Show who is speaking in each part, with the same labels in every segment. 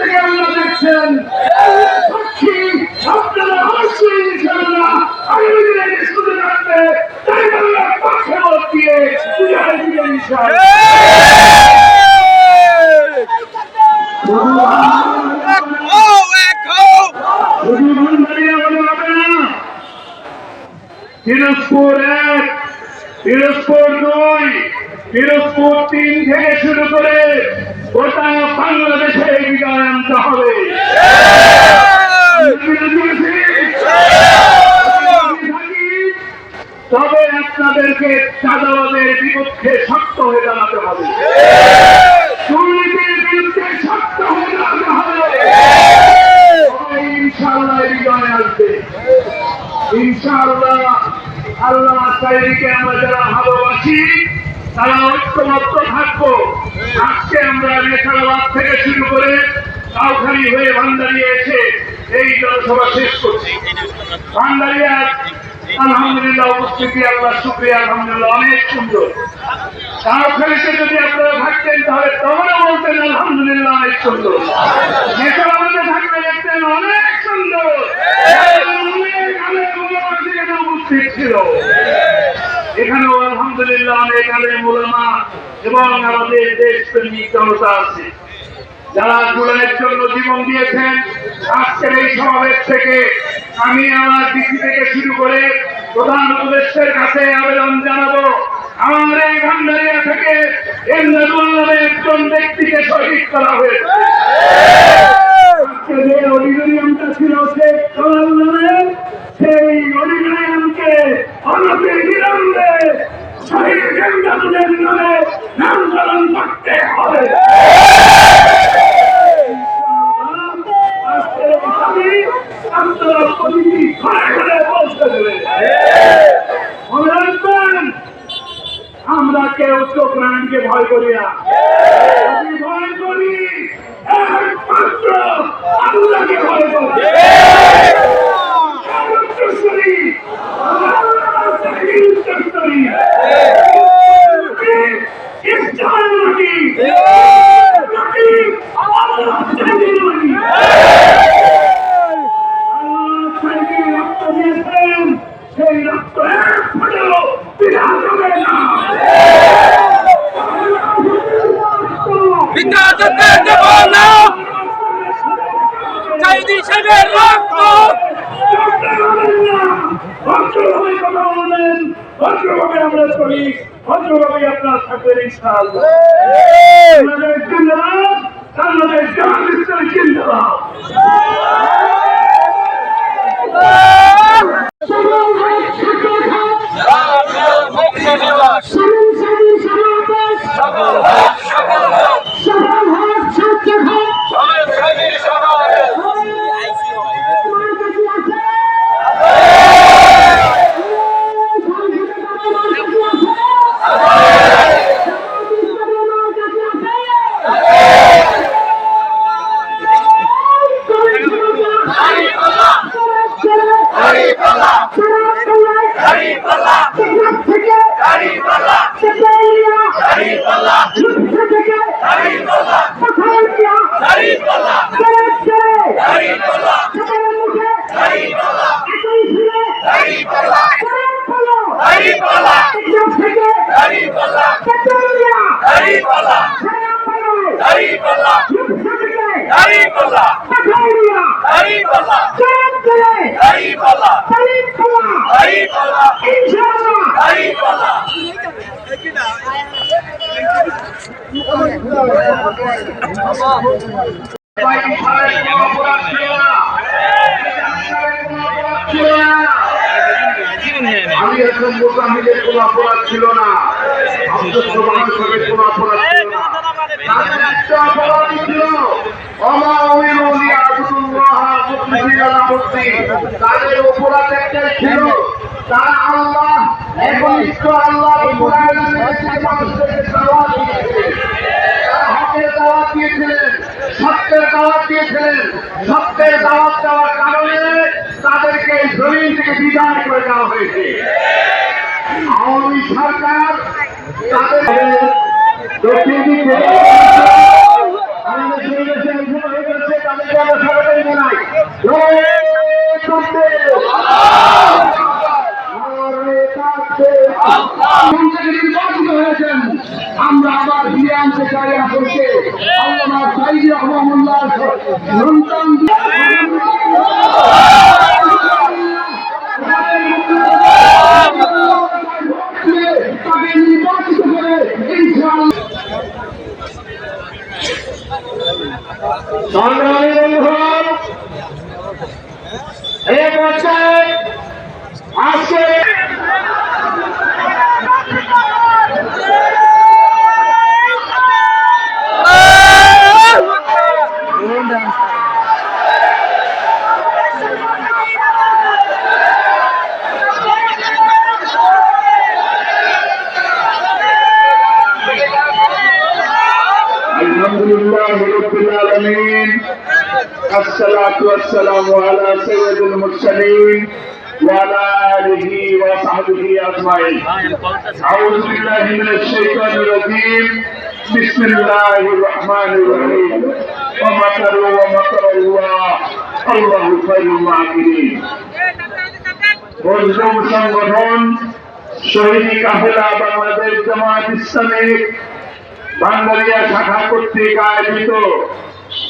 Speaker 1: থেকে আল্লাহ দেখছেন সাক্ষী আপনারা অবশ্যই ইনশাআল্লাহ আগামী দিনে শুধু রাখবে তাই আল্লাহ ভোট দিয়ে বুঝাই দিবেন ইনশাআল্লাহ পিরোজপুর এক পিরোজপুর দুই পিরোজপুর তিন থেকে শুরু করে গোটা বাংলাদেশে বিজয় আনতে হবে। তবে আপনাদেরকে চাঁদাবাদের বিপক্ষে শক্ত হয়ে দাঁড়াতে হবে। দুর্নীতির বিরুদ্ধে শক্ত হয়ে দাঁড়াতে হবে। তবে ইনশাআল্লাহ বিজয় আসবে। ইনশাআল্লাহ আল্লাহ চারিদিকে আমরা যারা ভালোবাসি তারা ঐক্যমত্য থাকব। আজকে আমরা নেশারাবাদ থেকে শুরু করে কাউখালী হয়ে ভান্ডারিয়ে এসে এই জনসভা শেষ করছি। ভান্ডারিয়া আলহামদুলিল্লাহ উপস্থিতি আল্লাহ শুক্রিয়া আলহামদুলিল্লাহ অনেক সুন্দর। কাউখালীতে যদি আপনারা থাকতেন তাহলে তোমরা বলতেন আলহামদুলিল্লাহ অনেক সুন্দর। নেশারাবাদে থাকলে দেখতেন অনেক সুন্দর। অনেক উপস্থিত ছিল। এখানেও আলহামদুলিল্লাহ অনেক আলেম ওলামা এবং আমাদের দেশপ্রেমিক জনতা আছে। যারা কোরআনের জন্য জীবন দিয়েছেন আজকের এই সমাবেশ থেকে আমি আমার ডিসি থেকে শুরু করে প্রধান উপদেষ্টের কাছে আবেদন জানাব। আমার এই ভান্ডারিয়া থেকে একজন ব্যক্তিকে শহীদ করা হয়েছে। ছিল নামের সেই অডিটোরিয়ামকে অনতি বিলম্বে শহীদ এমদাদুলের নামে নামকরণ করতে হবে। আমরা কেউ চোখ রানীকে ভয় করি না। ভয় করি ভয় করি উত্তরসূরি। ইসলাম নাকি? নাকি আল্লাহ থেকে নাকি? আল্লাহ থেকে রক্ত দিয়েছেন, সেই রক্ত এক ফোঁটাও বিধান হবে না
Speaker 2: বিদ্যার্থীদের দেব না চাইদি সাহেবের রক্ত
Speaker 1: ভদ্রভাবে কথা বলবেন ভদ্রভাবে আমরা চলি ভদ্রভাবে আপনার থাকবেন ইনশাআল্লাহ। আমাদের জিন্দাবাদ সকল সকল ইসলাম জিন্দাবাদ আমি এখন মোজাহিদের কোন অপরাধ ছিল না আব্দুল কোন অপরাধ ছিল না একটা অপরাধ ছিল তাদের অপরাধ একটাই ছিল তারা আল্লাহ একনিষ্ঠ আল্লাহ মানুষদেরকে দাওয়াত হকের দাওয়াত দিয়েছিলেন, সত্যের দাওয়াত দিয়েছিলেন। সত্যের দাওয়াত দেওয়ার কারণে তাদেরকে এই জমিন থেকে বিদায় করে দেওয়া হয়েছে। আওয়ামী সরকার তাদের দক্ষিণ দিক
Speaker 3: আমরা
Speaker 1: স্বাগত জানাই আমরা আবার ফিরে আনতে চাই আপনাকে আল্লাহ الصلاة والسلام على سيد المرسلين وعلى آله وصحبه أجمعين أعوذ بالله من الشيطان الرجيم بسم الله الرحمن الرحيم ومكروا ومكر الله الله خير الماكرين মজলুম সংগঠন শহীদ কাফেলা বাংলাদেশ জামাত ইসলামিক বাঙ্গালিয়া শাখা কর্তৃক আয়োজিত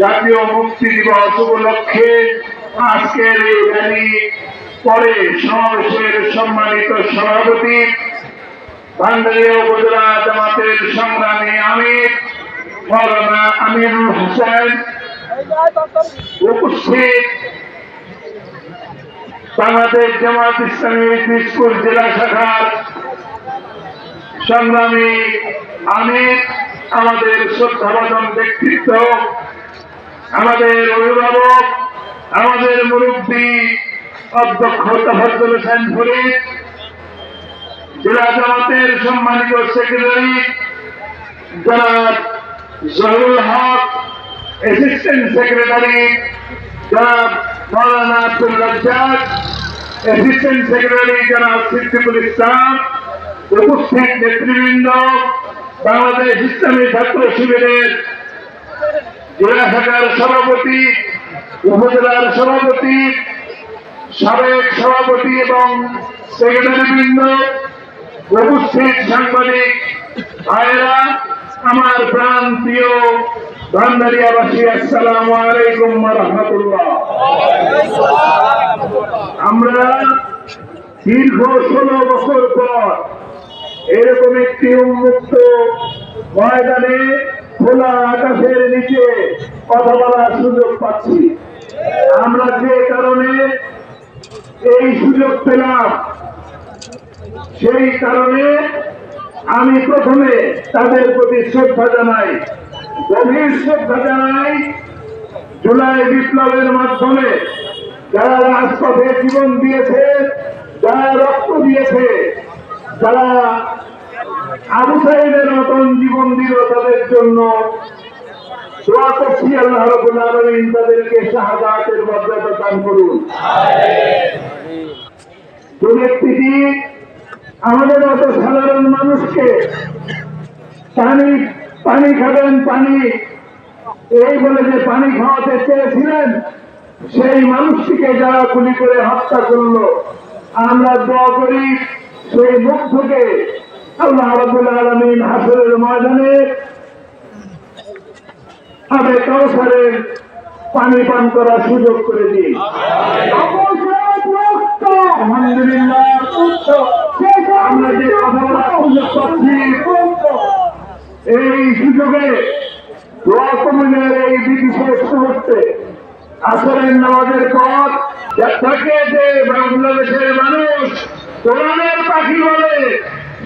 Speaker 1: জাতীয় মুক্তি দিবস উপলক্ষে আজকের এই পরে সমাবেশের সম্মানিত সভাপতি বাঙ্গালিয়া উপজেলা জামাতের সংগ্রামী আমির, মৌলানা আমিরুল হোসেন উপস্থিত। বাংলাদেশ জামাত ইসলামী দিসপুর জেলা শাখার সংগ্রামী আমির, আমাদের শ্রদ্ধাভাজন ব্যক্তিত্ব আমাদের অভিভাবক, আমাদের মুরব্বী অধ্যক্ষ তফাজ্জল হোসেন ফরিদ, জেলা জামাতের সম্মানিত সেক্রেটারি জনাব জহুরুল হক অ্যাসিস্ট্যান্ট সেক্রেটারি জনাব মৌলানা আব্দুল রাজ্জাক অ্যাসিস্ট্যান্ট সেক্রেটারি জনাব সিদ্দিকুল ইসলাম, উপস্থিত নেতৃবৃন্দ, বাংলাদেশ ইসলামী ছাত্র শিবিরের জেলা সভাপতি, উপজেলার সভাপতি, সাবেক সভাপতি এবং সেক্রেটারিবৃন্দ, উপস্থিত সাংবাদিক ভাইয়েরা, আমার প্রাণ প্রিয় ভান্ডারিয়াবাসী আসসালামু আলাইকুম রহমতুল্লাহ। আমরা দীর্ঘ ষোলো বছর পর এরকম একটি উন্মুক্ত ময়দানে খোলা আকাশের নিচে কথা বলার সুযোগ পাচ্ছি। আমরা যে কারণে এই সুযোগ পেলাম, সেই কারণে আমি প্রথমে তাদের প্রতি শ্রদ্ধা জানাই। গভীর শ্রদ্ধা জানাই জুলাই বিপ্লবের মাধ্যমে। যারা রাজপথে জীবন দিয়েছে, যারা রক্ত দিয়েছে, যারা আবু সাহেবের মতন জীবন দিল তাদের জন্য। তাদেরকে শাহাদাতের মর্যাদা দান করুন। আমাদের মতো সাধারণ মানুষকে পানি পানি খাবেন, পানি, এই বলে যে পানি খাওয়াতে চেয়েছিলেন, সেই মানুষটিকে যারা গুলি করে হত্যা করল, আমরা দোয়া করি, সেই মুগ্ধকে আল্লাহ হাসরের ময়দানে কাউসারের পানি পান করার সুযোগ করে আলহামদুলিল্লাহ আমরা যে পাচ্ছি এই সুযোগে এই বিধি শেষ মুহূর্তে নামাজের পর থাকে যে বাংলাদেশের মানুষ কোরআনের পাখি বলে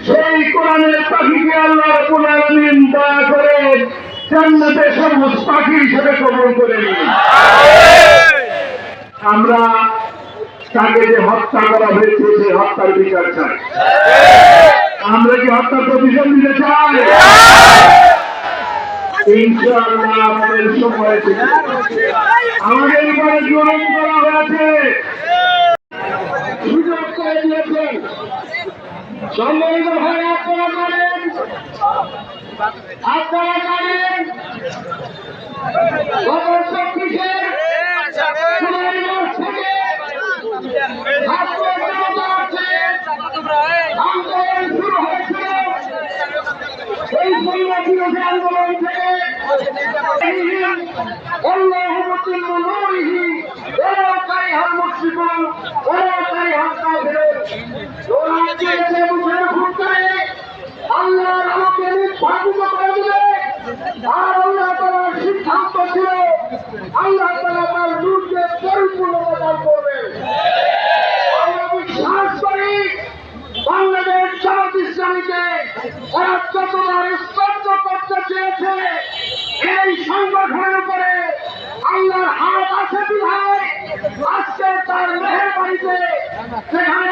Speaker 1: সেই কোরআনের পাখিকে আল্লাহ আলামিন দয়া করে জান্নাতে সবুজ পাখি হিসেবে কবল করে আমরা তাকে যে হত্যা করা হয়েছে, সেই হত্যার বিচার চাই। আমরা কি হত্যার প্রতিশোধ দিতে চাই? আমাদের উপরে জুলুম করা হয়েছে। সুযোগ করে দিয়েছেন। সম্মানিত ভাই আপনারা জানেন আপনারা জানেন গত চব্বিশে জুলাই মাস থেকে আন্দোলন শুরু হয়েছিল এই পরিবার বিরোধী আন্দোলন থেকে
Speaker 3: ولو كره المشركون ولو كره الكافرون ওরা যতবার স্তব্ধ করতে চেয়েছে, এই সংগঠনের উপরে আল্লাহর হাত আছে বিধায়, আজকে তার মেহেরবাড়িতে সেখানে